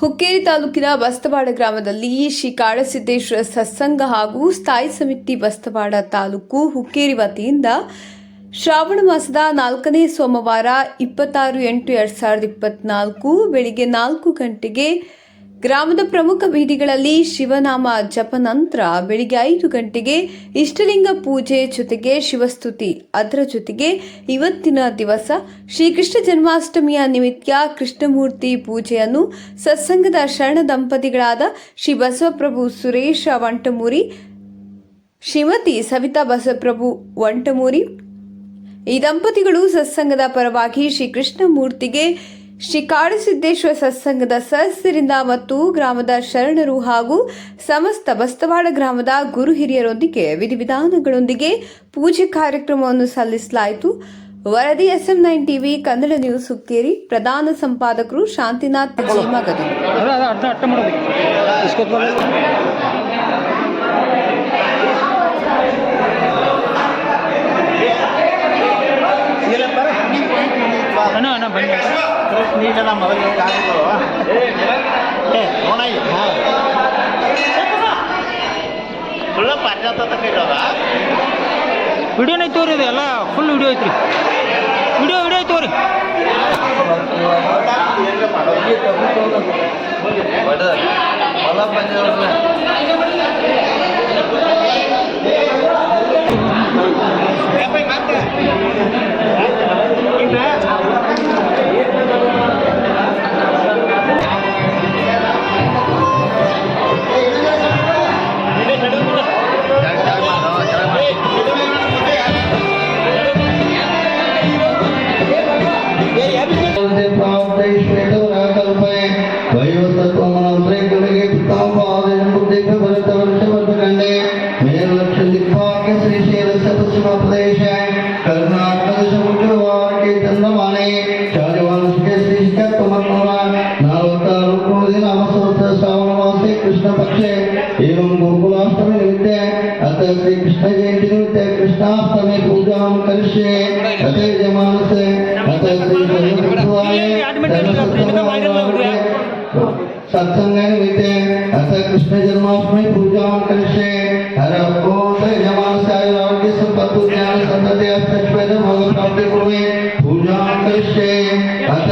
ಹುಕ್ಕೇರಿ ತಾಲೂಕಿನ ಬಸ್ತವಾಡ ಗ್ರಾಮದಲ್ಲಿ ಶ್ರೀ ಕಾಡಸಿದ್ದೇಶ್ವರ ಸತ್ಸಂಗ ಹಾಗೂ ಸ್ಥಾಯಿ ಸಮಿತಿ ಬಸ್ತವಾಡ ತಾಲೂಕು ಹುಕ್ಕೇರಿ ವತಿಯಿಂದ ಶ್ರಾವಣ ಮಾಸದ ನಾಲ್ಕನೇ ಸೋಮವಾರ ಇಪ್ಪತ್ತಾರು ಎಂಟು ಎರಡು ಸಾವಿರದ ಇಪ್ಪತ್ನಾಲ್ಕು, ಬೆಳಿಗ್ಗೆ ನಾಲ್ಕು ಗಂಟೆಗೆ ಗ್ರಾಮದ ಪ್ರಮುಖ ಬೀದಿಗಳಲ್ಲಿ ಶಿವನಾಮ ಜಪ ನಂತರ ಬೆಳಿಗ್ಗೆ ಐದು ಗಂಟೆಗೆ ಇಷ್ಟಲಿಂಗ ಪೂಜೆ ಜೊತೆಗೆ ಶಿವಸ್ತುತಿ. ಅದರ ಜೊತೆಗೆ ಇವತ್ತಿನ ದಿವಸ ಶ್ರೀಕೃಷ್ಣ ಜನ್ಮಾಷ್ಟಮಿಯ ನಿಮಿತ್ತ ಕೃಷ್ಣಮೂರ್ತಿ ಪೂಜೆಯನ್ನು ಸತ್ಸಂಗದ ಶರಣ ದಂಪತಿಗಳಾದ ಶ್ರೀ ಬಸವಪ್ರಭು ಸುರೇಶ ವಂಟಮೂರಿ, ಶ್ರೀಮತಿ ಸವಿತಾ ಬಸವಪ್ರಭು ವಂಟಮೂರಿ ಈ ದಂಪತಿಗಳು ಸತ್ಸಂಗದ ಪರವಾಗಿ ಶ್ರೀ ಕೃಷ್ಣಮೂರ್ತಿಗೆ ಶ್ರೀ ಕಾಡಸಿದ್ದೇಶ್ವರ ಸತ್ಸಂಗದ ಸದಸ್ಯರಿಂದ ಮತ್ತು ಗ್ರಾಮದ ಶರಣರು ಹಾಗೂ ಸಮಸ್ತ ಬಸ್ತವಾಡ ಗ್ರಾಮದ ಗುರು ಹಿರಿಯರೊಂದಿಗೆ ವಿಧಿವಿಧಾನಗಳೊಂದಿಗೆ ಪೂಜೆ ಕಾರ್ಯಕ್ರಮವನ್ನು ಸಲ್ಲಿಸಲಾಯಿತು. ವರದಿ SM nine TV, Kannada news Hukkeri ಪ್ರಧಾನ ಸಂಪಾದಕರು ಶಾಂತಿನಾಥ್ ಜಿ ಬನ್ನಿ ನೀನೆಲ್ಲ ಮೊದಲು ಏ ನೋಡಯ್ಯ ಸುಳ್ಳ ಪಾಶ್ಚಾತ್ಯ ಕೇಳೋದ ವಿಡಿಯೋನೇ ತೋರಿ ಇದು ಎಲ್ಲ ಫುಲ್ ವಿಡಿಯೋ ಐತ್ರಿ ವಿಡಿಯೋ ವಿಡಿಯೋ ತೋರಿ ಕರ್ನಾಟಕ श्री कृष्ण वेदिनुते कृष्णाष्टमी पूजा करिष्ये। तथे यमानसे तथे श्रीसमुद्रवाये धनसत्तमवाये सत्सङ्गे निमित्ते कृष्ण जन्माष्टमी पूजां करिष्ये। हर ओम यमानसाय राज्य संपत्ति ज्ञान संतते। अष्टश्वेत भोग प्राप्ति कुर्वे पूजां करिष्ये। अथ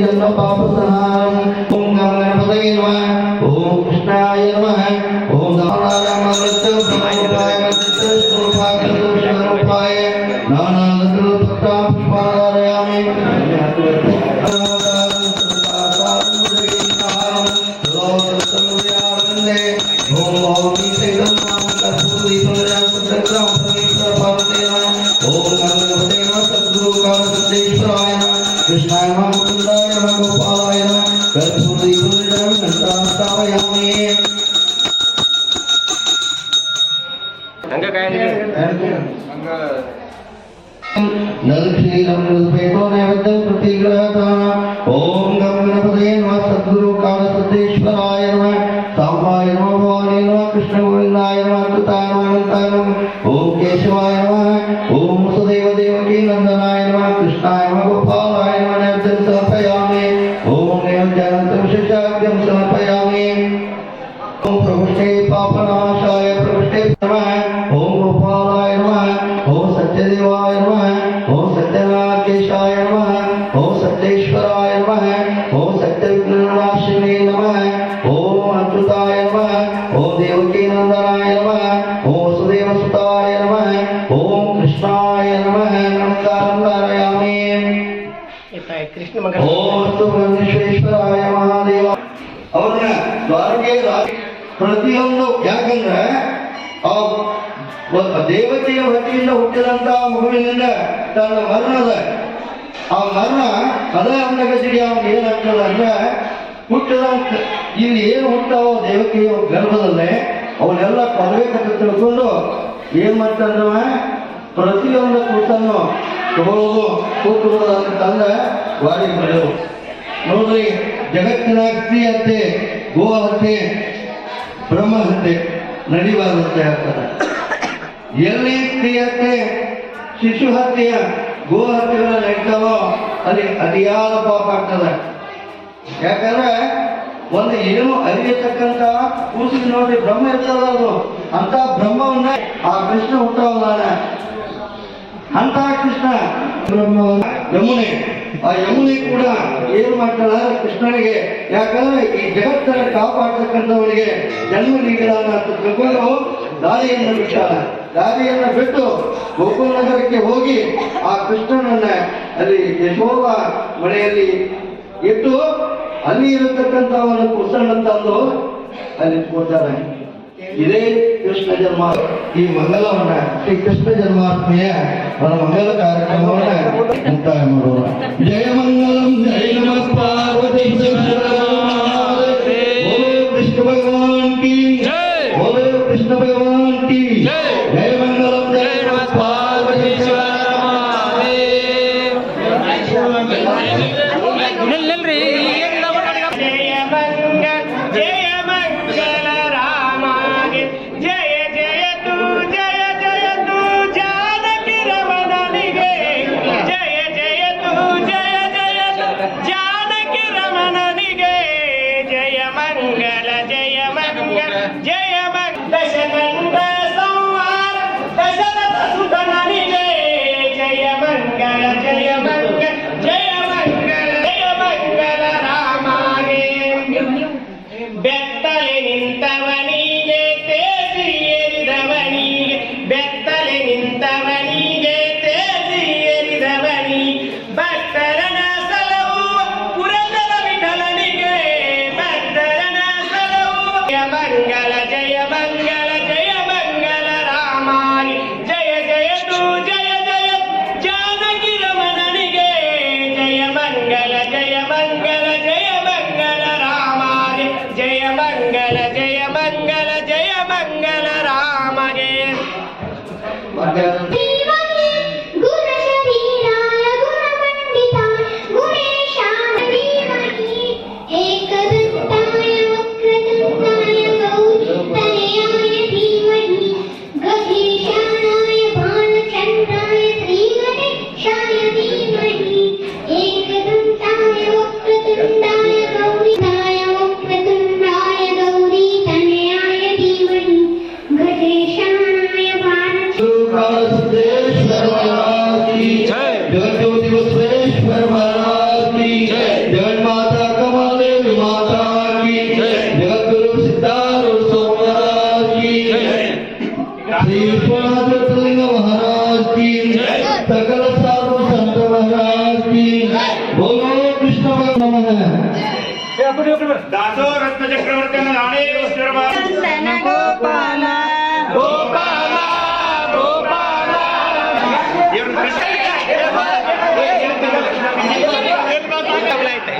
प्रियायुधं तेजन्न पापसंहारम् ओम गणपतये नमः ओम कृष्णाय नमः ओम दानारामृत्य ब्रह्मरूपाय मृत्य नलक्षीरं रुपेतो नैवेद्यं प्रतिग्रहतः ॐ नमः ॐ सत्यनारायणेशाय नमः ॐ सत्येश्वराय नमः ॐ सत्यविघ्ननाशिने नमः ॐ अच्युताय नमः ॐ देवकीनन्दनाय नमः ॐ वसुदेवसुताय नमः ॐ कृष्णाय नमः नमस्कारं कारयामि ಕೃಷ್ಣ ಮಗ ಓಂ ವಿಶ್ವೇಶ್ವರಾಯ ಮಹಾದೇವ ಅವನ್ನ ದ್ವಾರಕೆ ರಾಜ ಪ್ರತಿಯೊಂದು ಯಾಕಂದ್ರೆ ಆ ಒಬ್ಬ ದೇವತೆಯ ಹೊಟ್ಟೆಯಿಂದ ಹುಟ್ಟಿದಂತ ಮಗುವಿನಿಂದ ತನ್ನ ಮರಣದ, ಆ ಮರಣ ಅದೇ ಅಂದಗತಿಗೆ ಅವನು ಏನಾಗ್ತದೆ ಅಂದ್ರೆ ಹುಟ್ಟದ ಇಲ್ಲಿ ಏನು ಹುಟ್ಟಾವೋ ದೇವತೆಯ ಗರ್ಭದಲ್ಲೇ ಅವನ್ನೆಲ್ಲ ಕೊಡಬೇಕಂತ ತಿಳ್ಕೊಂಡು ಏನ್ ಮಾಡ್ತಾನವ ಪ್ರತಿಯೊಂದು ಕೂತನ್ನು ತಗೊಳ್ಳೋದು, ಕೂತು ಅಂತಂದ್ರೆ ವಾರಿ ಬರೆಯೋದು ನೋಡ್ರಿ, ಜಗತ್ತಿನ ಸ್ತ್ರೀ ಹತ್ಯೆ ಗೋ ಹತ್ಯೆ ಬ್ರಹ್ಮ ಹತ್ಯೆ ನಡಿಬಾರದಂತೆ ಹೇಳ್ತಾರೆ. ಎಲ್ಲಿ ಸ್ತ್ರೀ ಶಿಶು ಹತ್ಯೆಯ ಗೋ ಹತ್ಯೆಗಳ ನಡೀತಾವೋ ಅಲ್ಲಿ ಅತಿಯಾದ ಪಾಪ ಆಗ್ತದೆ. ಯಾಕಂದ್ರೆ ಒಂದು ಏನು ಅರಿಯತಕ್ಕಂತ ಕೂಸಿಗೆ ನೋಡಿ ಬ್ರಹ್ಮ ಇರ್ತದ ಅದು. ಅಂತ ಬ್ರಹ್ಮವನ್ನ ಆ ಕೃಷ್ಣ ಹುಟ್ಟವಲ್ಲ ಅಂತ ಕೃಷ್ಣ ಬ್ರಹ್ಮ ಯಮುನೆ, ಆ ಯಮುನೆ ಕೂಡ ಏನು ಮಾಡ್ತಾಳ? ಕೃಷ್ಣನಿಗೆ, ಯಾಕಂದ್ರೆ ಈ ಜಗತ್ತನ್ನು ಕಾಪಾಡ್ತಕ್ಕಂಥವನಿಗೆ ಜನ್ಮ ನೀಡಲಾನ ಅಂತ ತಿಳ್ಕೊಂಡು ದಾರಿಯನ್ನು ಬಿಟ್ಟ, ದಾರಿಯನ್ನು ಬಿಟ್ಟು ಗೋಕುಲ ನಗರಕ್ಕೆ ಹೋಗಿ ಆ ಕೃಷ್ಣನನ್ನ ಅಲ್ಲಿ ಯಶೋಧ ಮನೆಯಲ್ಲಿ ಇಟ್ಟು ಅಲ್ಲಿ ಇರತಕ್ಕಂಥ ಒಂದು ಕೃಷ್ಣನ ತಂದು ಅಲ್ಲಿ ಕೊಡ್ತಾರೆ ಇದೇ ಕೃಷ್ಣ ಜನ್ಮ, ಈ ಮಂಗಲವನ್ನ ಶ್ರೀ ಕೃಷ್ಣ ಜನ್ಮಾತ್ಮೆಯ ಮಂಗಲ ಕಾರ್ಯಕ್ರಮವನ್ನ ಜಯ ಮಂಗಲ ಜಯ ಮಂಗಲ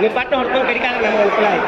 మీ పట్నం ఉడుకో కడికాలి మేము ఉడుకులాయి